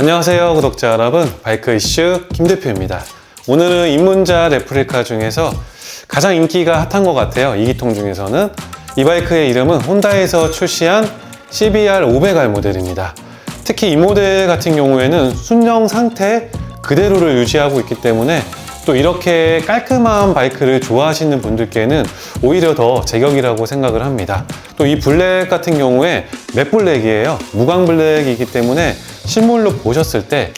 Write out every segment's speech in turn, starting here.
안녕하세요 구독자 여러분. 바이크 이슈 김 대표입니다. 오늘은 입문자 레플리카 중에서 가장 인기가 핫한 것 같아요. 이기통 중에서는. 이 바이크의 이름은 혼다에서 출시한 CBR 500R 모델입니다. 특히 이 모델 같은 경우에는 순정 상태 그대로를 유지하고 있기 때문에 또 이렇게 깔끔한 바이크를 좋아하시는 분들께는 오히려 더 제격이라고 생각을 합니다. 또 이 블랙 같은 경우에 맷 블랙이에요. 무광 블랙이기 때문에 실물로 보셨을 때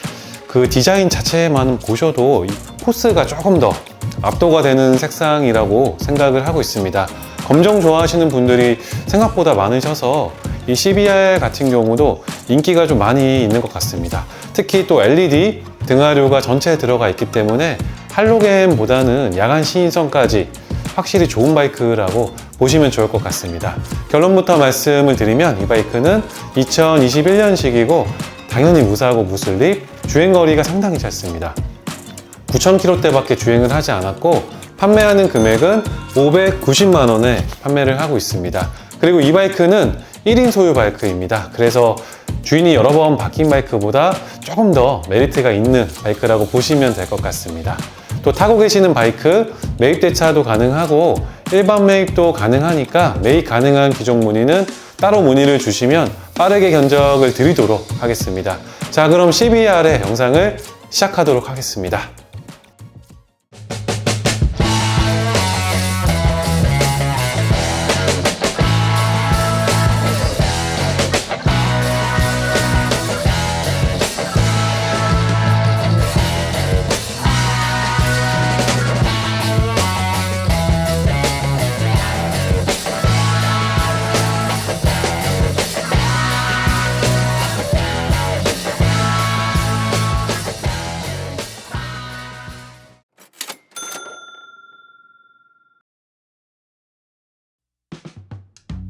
그 디자인 자체만 보셔도 이 코스가 조금 더 압도가 되는 색상이라고 생각을 하고 있습니다. 검정 좋아하시는 분들이 생각보다 많으셔서 이 CBR 같은 경우도 인기가 좀 많이 있는 것 같습니다. 특히 또 LED 등하류가 전체에 들어가 있기 때문에 할로겐보다는 야간 시인성까지 확실히 좋은 바이크라고 보시면 좋을 것 같습니다. 결론부터 말씀을 드리면 이 바이크는 2021년식이고 당연히 무사하고 무슬립, 주행거리가 상당히 짧습니다. 9,000km대밖에 주행을 하지 않았고 판매하는 금액은 590만 원에 판매를 하고 있습니다. 그리고 이 바이크는 1인 소유 바이크입니다. 그래서 주인이 여러 번 바뀐 바이크보다 조금 더 메리트가 있는 바이크라고 보시면 될 것 같습니다. 또 타고 계시는 바이크 매입 대차도 가능하고 일반 매입도 가능하니까 매입 가능한 기존 문의는 따로 문의를 주시면 빠르게 견적을 드리도록 하겠습니다. 자, 그럼 CBR의 영상을 시작하도록 하겠습니다.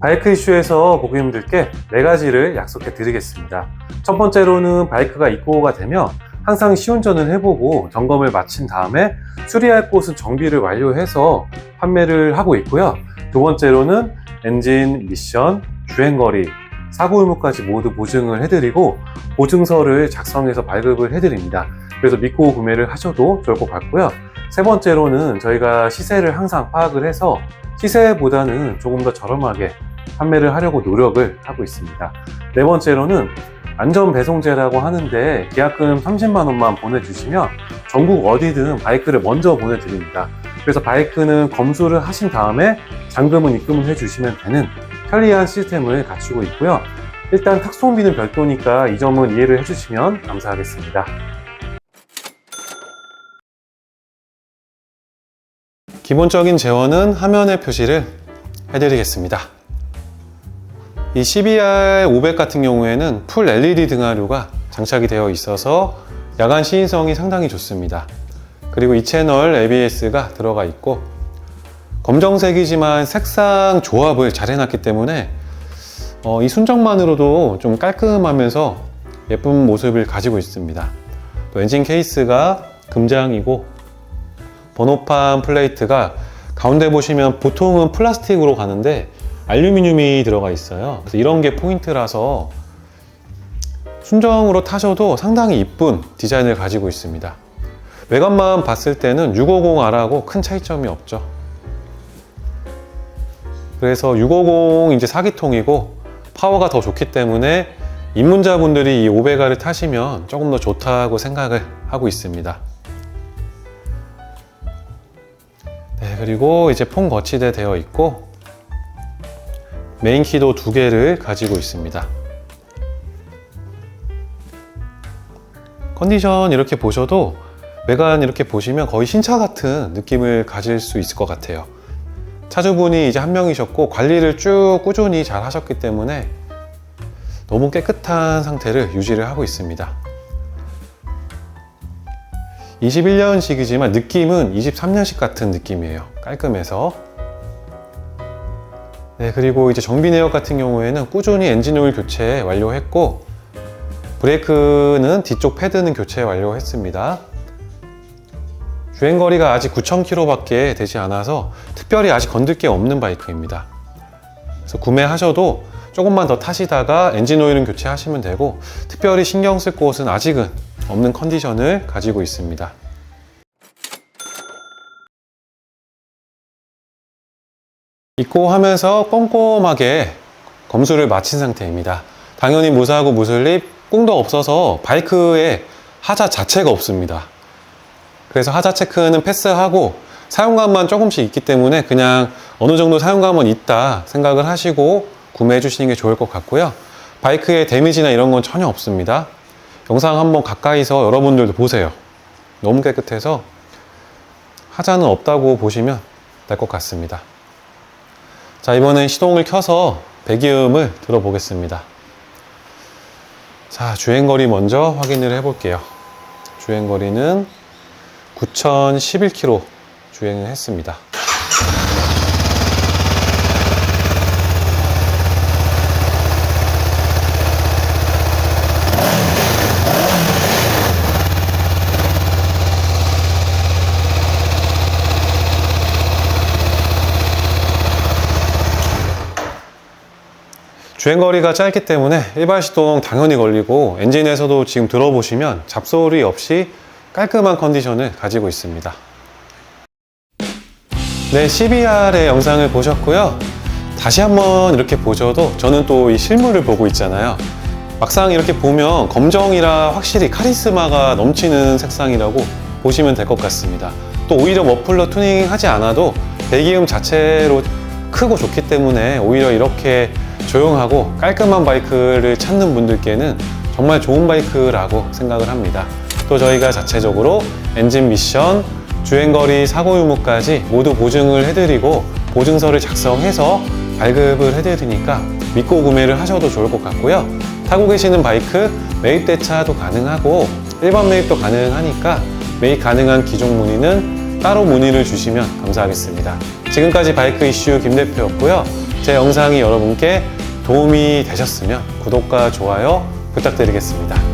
바이크 이슈에서 고객님들께 네 가지를 약속해 드리겠습니다. 첫 번째로는 바이크가 입고가 되면 항상 시운전을 해보고 점검을 마친 다음에 수리할 곳은 정비를 완료해서 판매를 하고 있고요. 두 번째로는 엔진, 미션, 주행거리, 사고 유무까지 모두 보증을 해드리고 보증서를 작성해서 발급을 해드립니다. 그래서 믿고 구매를 하셔도 좋을 것 같고요. 세 번째로는 저희가 시세를 항상 파악을 해서 시세보다는 조금 더 저렴하게 판매를 하려고 노력을 하고 있습니다. 네 번째로는 안전 배송제라고 하는데 계약금 30만 원만 보내주시면 전국 어디든 바이크를 먼저 보내드립니다. 그래서 바이크는 검수를 하신 다음에 잔금은 입금을 해주시면 되는 편리한 시스템을 갖추고 있고요. 일단 탁송비는 별도니까 이 점은 이해를 해주시면 감사하겠습니다. 기본적인 제원은 화면에 표시를 해드리겠습니다. 이 CBR 500 같은 경우에는 풀 LED 등하류가 장착이 되어 있어서 야간 시인성이 상당히 좋습니다. 그리고 이 채널 ABS가 들어가 있고 검정색이지만 색상 조합을 잘 해놨기 때문에 어, 이 순정만으로도 좀 깔끔하면서 예쁜 모습을 가지고 있습니다. 또 엔진 케이스가 금장이고 번호판 플레이트가 가운데 보시면 보통은 플라스틱으로 가는데 알루미늄이 들어가 있어요. 그래서 이런 게 포인트라서 순정으로 타셔도 상당히 이쁜 디자인을 가지고 있습니다. 외관만 봤을 때는 650R하고 큰 차이점이 없죠. 그래서 650 이제 4기통이고 파워가 더 좋기 때문에 입문자분들이 이 500R을 타시면 조금 더 좋다고 생각을 하고 있습니다. 네, 그리고 이제 폰 거치대 되어 있고 메인 키도 두 개를 가지고 있습니다. 컨디션 이렇게 보셔도 외관 이렇게 보시면 거의 신차 같은 느낌을 가질 수 있을 것 같아요. 차주분이 이제 한 명이셨고 관리를 쭉 꾸준히 잘 하셨기 때문에 너무 깨끗한 상태를 유지를 하고 있습니다. 21년식이지만 느낌은 23년식 같은 느낌이에요. 깔끔해서. 네, 그리고 이제 정비 내역 같은 경우에는 꾸준히 엔진 오일 교체 완료했고 브레이크는 뒤쪽 패드는 교체 완료했습니다. 주행 거리가 아직 9,000km밖에 되지 않아서 특별히 아직 건들 게 없는 바이크입니다. 그래서 구매하셔도 조금만 더 타시다가 엔진 오일은 교체하시면 되고 특별히 신경 쓸 곳은 아직은 없는 컨디션을 가지고 있습니다. 입고 하면서 꼼꼼하게 검수를 마친 상태입니다. 당연히 무사하고 무슬립, 꿍도 없어서 바이크에 하자 자체가 없습니다. 그래서 하자 체크는 패스하고 사용감만 조금씩 있기 때문에 그냥 어느 정도 사용감은 있다 생각을 하시고 구매해 주시는 게 좋을 것 같고요. 바이크에 데미지나 이런 건 전혀 없습니다. 영상 한번 가까이서 여러분들도 보세요. 너무 깨끗해서 하자는 없다고 보시면 될 것 같습니다. 자, 이번엔 시동을 켜서 배기음을 들어보겠습니다. 자, 주행거리 먼저 확인을 해볼게요. 주행거리는 9,011km 주행을 했습니다. 주행거리가 짧기 때문에 일반 시동 당연히 걸리고 엔진에서도 지금 들어보시면 잡소리 없이 깔끔한 컨디션을 가지고 있습니다. 네, CBR의 영상을 보셨고요. 다시 한번 이렇게 보셔도 저는 또 이 실물을 보고 있잖아요. 막상 이렇게 보면 검정이라 확실히 카리스마가 넘치는 색상이라고 보시면 될 것 같습니다. 또 오히려 머플러 투닝 하지 않아도 배기음 자체로 크고 좋기 때문에 오히려 이렇게 조용하고 깔끔한 바이크를 찾는 분들께는 정말 좋은 바이크라고 생각을 합니다. 또 저희가 자체적으로 엔진 미션, 주행거리, 사고 유무까지 모두 보증을 해드리고 보증서를 작성해서 발급을 해드리니까 믿고 구매를 하셔도 좋을 것 같고요. 타고 계시는 바이크 매입 대차도 가능하고 일반 매입도 가능하니까 매입 가능한 기종 문의는 따로 문의를 주시면 감사하겠습니다. 지금까지 바이크 이슈 김 대표였고요. 제 영상이 여러분께 도움이 되셨으면 구독과 좋아요 부탁드리겠습니다.